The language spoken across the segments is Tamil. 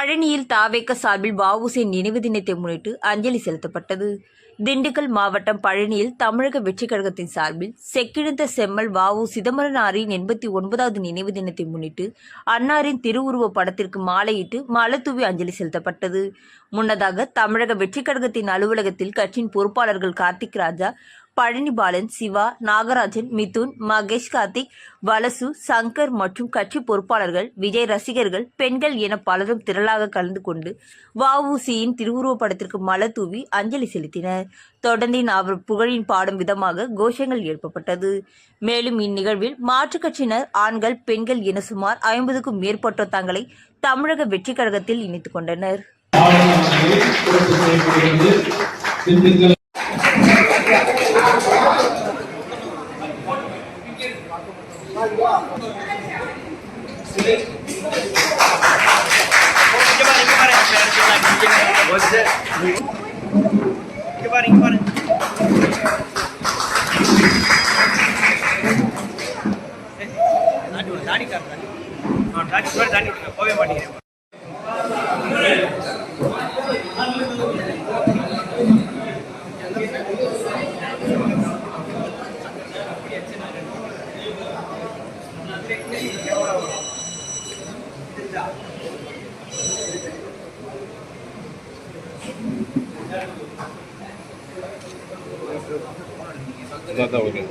பழனியில் தாவேக்க சார்பில் வஉசி நினைவு தினத்தை முன்னிட்டு அஞ்சலி செலுத்தப்பட்டது. திண்டுக்கல் மாவட்டம் பழனியில் தமிழக வெற்றிக் கழகத்தின் சார்பில் செக்கிழந்த செம்மல் வஉ சிதம்பரனாரின் எண்பத்தி ஒன்பதாவது நினைவு தினத்தை முன்னிட்டு அன்னாரின் திருவுருவ படத்திற்கு மாலையிட்டு மலத்தூவி அஞ்சலி செலுத்தப்பட்டது. முன்னதாக தமிழக வெற்றிக் கழகத்தின் அலுவலகத்தில் கட்சியின் பொறுப்பாளர்கள் கார்த்திக் ராஜா பழனிபாலன் சிவா நாகராஜன் மிதுன் மகேஷ் கார்த்திக் வலசு சங்கர் மற்றும் கட்சி பொறுப்பாளர்கள் விஜய் ரசிகர்கள் பெண்கள் என பலரும் திரளாக கலந்து கொண்டு வஉசியின் திருவுருவப் படத்திற்கு மலர் தூவி அஞ்சலி செலுத்தினர். தொடர்ந்து அவர் புகழின் பாடும் விதமாக கோஷங்கள் எழுப்பப்பட்டது. மேலும் இந்நிகழ்வில் மாற்றுக் கட்சியினர் ஆண்கள் பெண்கள் என சுமார் ஐம்பதுக்கும் மேற்பட்டோர் தங்களை தமிழக வெற்றி கழகத்தில் இணைத்துக் கொண்டனர். ದಾಡಿ ದಾಡಿ ದಾಡಿ ಹೋಗೇ ಮಾಡಿ விடுங்க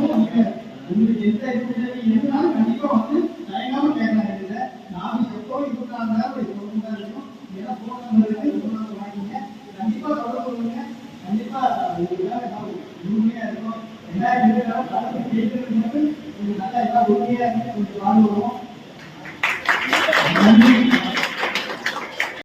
போகவே உங்களுக்கு எந்த இருந்தாலும் கண்டிப்பா வந்து தயங்காம கேட்கலாம் நான் எப்போ இருபத்தாறு கண்டிப்பா இதுக்காக உண்மையா இருக்கும். ரெண்டாயிரம் இருபதாயிரம் நல்லா எல்லாம் உண்மையா இருந்து கொஞ்சம் வாழ்வுவோம் நன்றி.